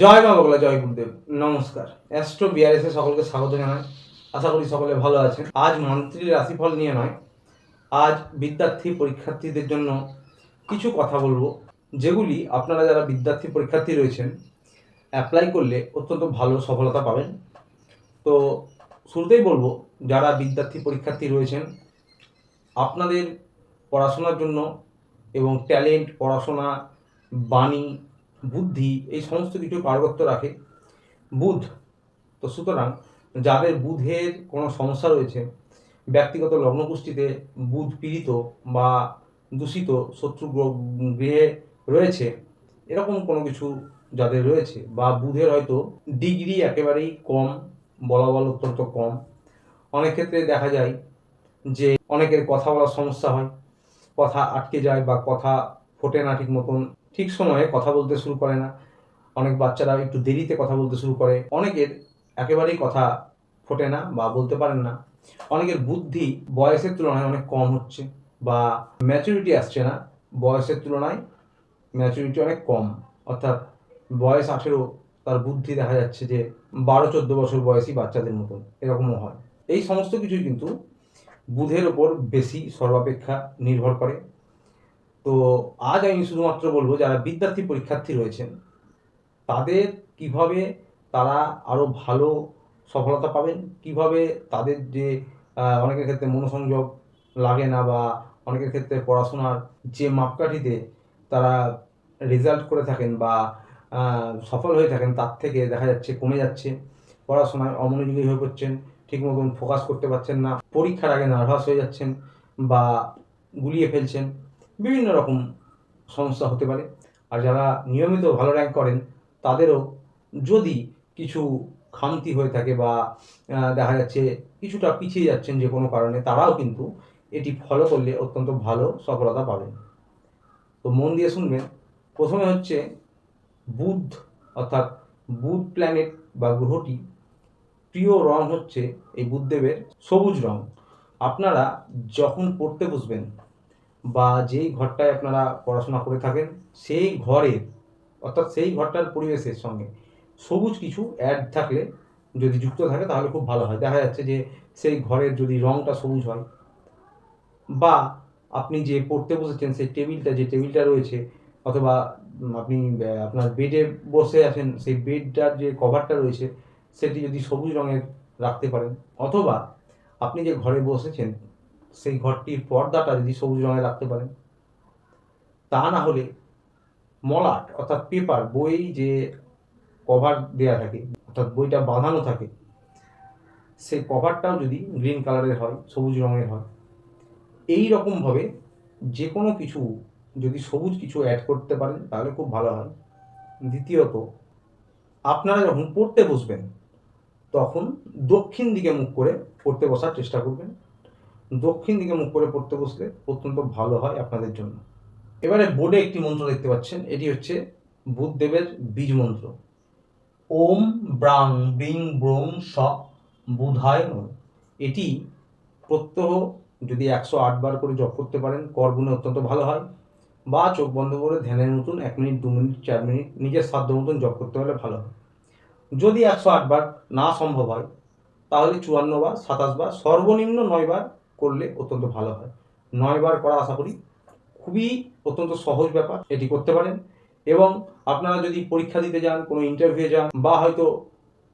জয় মা বগলা, জয় গুরুদেব। নমস্কার। অ্যাস্ট্রো বিআরএস এ সকলকে স্বাগত জানাই। আশা করি সকলে ভালো আছেন। আজ মন্ত্রীর রাশিফল নিয়ে নয়। আজ বিদ্যার্থী পরীক্ষার্থীদের জন্য কিছু কথা বলব, যেগুলি আপনারা যারা বিদ্যার্থী পরীক্ষার্থী রয়েছেন অ্যাপ্লাই করলে অত্যন্ত ভালো সফলতা পাবেন। তো শুরুতেই বলব, যারা বিদ্যার্থী পরীক্ষার্থী রয়েছেন, আপনাদের পড়াশোনার জন্য এবং ট্যালেন্ট পড়াশোনা, বাণী বুদ্ধি, এই সমস্ত কিছু পার্বত্য রাখে। বুধ, তো সুতরাং যাদের বুধের কোনো সমস্যা রয়েছে, ব্যক্তিগত লগ্নপুষ্টিতে বুধ পীড়িত বা দূষিত, শত্রু গৃহে রয়েছে, এরকম কোনো কিছু যাদের রয়েছে বা বুধের হয়তো ডিগ্রি একেবারেই কম, বলা বলা অত্যন্ত কম। অনেক ক্ষেত্রে দেখা যায় যে অনেকের কথা বলার সমস্যা হয়, কথা আটকে যায় বা কথা ফোটে না ঠিক মতন। ঠিক সময়ে কথা বলতে শুরু করে না। অনেক বাচ্চারা একটু দেরিতে কথা বলতে শুরু করে। অনেকের একেবারেই কথা ফোটে না বা বলতে পারেন না। অনেকের বুদ্ধি বয়সের তুলনায় অনেক কম হচ্ছে বা ম্যাচুরিটি আসছে না। বয়সের তুলনায় ম্যাচুরিটি অনেক কম। অর্থাৎ বয়স আঠেরো, তার বুদ্ধি দেখা যাচ্ছে যে বারো, চোদ্দ বছর বয়সী বাচ্চাদের মতন। এরকমও হয়। এই সমস্ত কিছুই কিন্তু বুধের ওপর বেশি সর্বাপেক্ষা নির্ভর করে। তো আজ আমি শুধুমাত্র বলব যারা বিদ্যার্থী পরীক্ষার্থী রয়েছেন, তাদের কীভাবে তারা আরও ভালো সফলতা পাবেন, কীভাবে তাদের যে অনেকের ক্ষেত্রে মনোসংযোগ লাগে না বা অনেকের ক্ষেত্রে পড়াশোনার যে মাপকাঠিতে তারা রেজাল্ট করে থাকেন বা সফল হয়ে থাকেন, তার থেকে দেখা যাচ্ছে কমে যাচ্ছে। পড়াশোনায় অমনোযোগী হয়ে পড়ছেন, ঠিক মতন ফোকাস করতে পারছেন না, পরীক্ষার আগে নার্ভাস হয়ে যাচ্ছেন বা গুলিয়ে ফেলছেন। বিভিন্ন রকম সমস্যা হতে পারে। আর যারা নিয়মিত ভালো র্যাঙ্ক করেন, তাদেরও যদি কিছু খামতি হয়ে থাকে বা দেখা যাচ্ছে কিছুটা পিছিয়ে যাচ্ছেন যে কোনো কারণে, তারাও কিন্তু এটি ফলো করলে অত্যন্ত ভালো সফলতা পাবেন। তো মন দিয়ে শুনবেন। প্রথমে হচ্ছে বুধ, অর্থাৎ বুধ প্ল্যানেট বা গ্রহটি প্রিয় রং হচ্ছে এই বুধদেবের সবুজ রং। আপনারা যখন পড়তে বসবেন বা যেই ঘরটায় আপনারা পড়াশোনা করে থাকেন, সেই ঘরের অর্থাৎ সেই ঘরটার পরিবেশের সঙ্গে সবুজ কিছু অ্যাড থাকলে যদি যুক্ত থাকে তাহলে খুব ভালো হয়। দেখা যাচ্ছে যে সেই ঘরের যদি রংটা সবুজ হয় বা আপনি যে পড়তে বসেছেন, সেই টেবিলটা, যে টেবিলটা রয়েছে অথবা আপনি আপনার বেডে বসে আছেন, সেই বেডটার যে কভারটা রয়েছে, সেটি যদি সবুজ রঙের রাখতে পারেন অথবা আপনি যে ঘরে বসেছেন সেই ঘরটির পর্দাটা যদি সবুজ রঙে রাখতে পারেন। তা না হলে মলাট অর্থাৎ পেপার, বই যে কভার দেয়া থাকে, অর্থাৎ বইটা বাঁধানো থাকে, সেই কভারটাও যদি গ্রিন কালারের হয়, সবুজ রঙের হয়, এই রকমভাবে যে কোনো কিছু যদি সবুজ কিছু অ্যাড করতে পারেন, তাহলে খুব ভালো হয়। দ্বিতীয়ত, আপনারা যখন পড়তে বসবেন, তখন দক্ষিণ দিকে মুখ করে পড়তে বসার চেষ্টা করবেন। দক্ষিণ দিকে মুখ করে পড়তে বসলে অত্যন্ত ভালো হয় আপনাদের জন্য। এবারে বোর্ডে একটি মন্ত্র দেখতে পাচ্ছেন, এটি হচ্ছে বুধদেবের বীজ মন্ত্র। ওম ব্রাং ব্রিং ব্রোং স বুধায়। এটি প্রত্যহ যদি একশো বার করে জপ করতে পারেন, করগুণে অত্যন্ত ভালো হয় বা চোখ বন্ধ করে ধ্যানের মতন এক মিনিট, দু মিনিট, চার মিনিট নিজের সাধ্য মতন জপ করতে পারলে ভালো হয়। যদি একশো বার না সম্ভব হয়, তাহলে চুয়ান্ন বার, সাতাশ বার, সর্বনিম্ন নয় বার করলে অত্যন্ত ভালো হয়। নয় বার করা আশা করি, খুবই অত্যন্ত সহজ ব্যাপার, এটি করতে পারেন। এবং আপনারা যদি পরীক্ষা দিতে যান, কোনো ইন্টারভিউ যান, বা হয়তো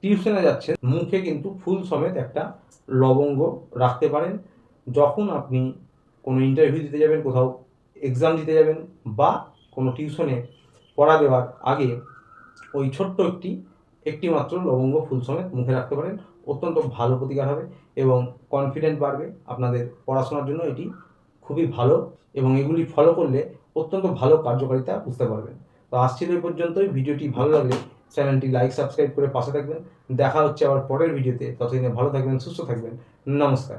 টিউশনে যাচ্ছেন, মুখে কিন্তু ফুল সমেত একটা লবঙ্গ রাখতে পারেন। যখন আপনি কোনো ইন্টারভিউ দিতে যাবেন, কোথাও এক্সাম দিতে যাবেন, বা কোনো টিউশনে পড়া দেওয়ার আগে ওই ছোট্ট একটি একটি মাত্র লবঙ্গ ফুল সমেত মুখে রাখতে পারেন। অত্যন্ত ভালো প্রতিকার হবে এবং কনফিডেন্ট বাড়বে আপনাদের পড়াশোনার জন্য এটি খুবই ভালো এবং এগুলি ফলো করলে অত্যন্ত ভালো কার্যকারিতা বুঝতে পারবেন। তো আসছিল এই পর্যন্তই। ভিডিওটি ভালো লাগলে চ্যানেলটি লাইক সাবস্ক্রাইব করে পাশে থাকবেন। দেখা হচ্ছে আবার পরের ভিডিওতে। ততদিনে ভালো থাকবেন, সুস্থ থাকবেন। নমস্কার।